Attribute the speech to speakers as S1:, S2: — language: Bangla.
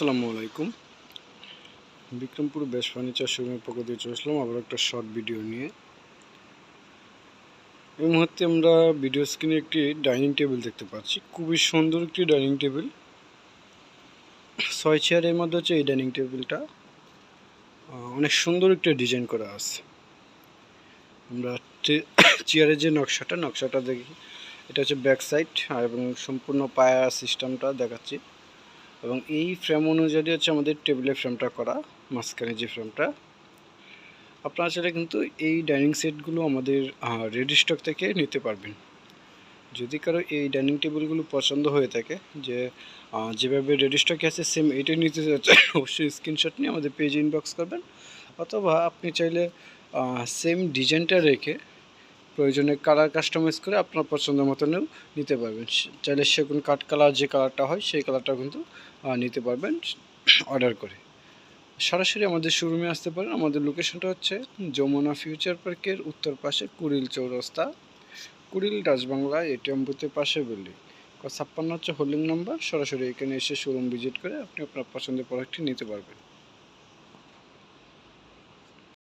S1: আসসালামু আলাইকুম। বিক্রমপুর বেশ ফার্নিচার শোরুমের পক্ষ দিয়ে চলে আসলাম আবার একটা শর্ট ভিডিও নিয়ে। এই মুহূর্তে আমরা ভিডিও স্ক্রিনে একটি ডাইনিং টেবিল দেখতে পাচ্ছি। খুবই সুন্দর একটি ডাইনিং টেবিল। ছয় চেয়ারের মধ্যে হচ্ছে এই ডাইনিং টেবিলটা। অনেক সুন্দর একটা ডিজাইন করা আছে। আমরা চেয়ারের যে নকশাটা নকশাটা দেখি। এটা হচ্ছে ব্যাক সাইড এবং সম্পূর্ণ পায়া সিস্টেমটা দেখাচ্ছি। এবং এই ফ্রেম অনুযায়ী হচ্ছে আমাদের টেবিলের ফ্রেমটা করা, মাঝখানে যে ফ্রেমটা আপনারা চাইলে কিন্তু এই ডাইনিং সেটগুলো আমাদের রেডি স্টক থেকে নিতে পারবেন। যদি কারও এই ডাইনিং টেবিলগুলো পছন্দ হয়ে থাকে, যে যেভাবে রেডি স্টকে আছে সেম এইটাই নিতে চাচ্ছে, অবশ্যই স্ক্রিনশট নিয়ে আমাদের পেজে ইনবক্স করবেন। অথবা আপনি চাইলে সেম ডিজাইনটা রেখে প্রয়োজনে কালার কাস্টমাইজ করে আপনার পছন্দ মতনও নিতে পারবেন। চাইলে সেগুন কাঠ কালার যে কালারটা হয়, সেই কালারটা কিন্তু নিতে পারবেন অর্ডার করে। সরাসরি আমাদের শোরুমে আসতে পারেন। আমাদের লোকেশনটা হচ্ছে যমুনা ফিউচার পার্কের উত্তর পাশে কুড়িল চৌরাস্তা। কুড়িল রাজবাংলা এটিএম বুথের পাশে বিল্ডিং ছাপ্পান্ন হচ্ছে হোল্ডিং নাম্বার সরাসরি এখানে এসে শোরুম ভিজিট করে আপনি আপনার পছন্দের প্রোডাক্টটি নিতে পারবেন।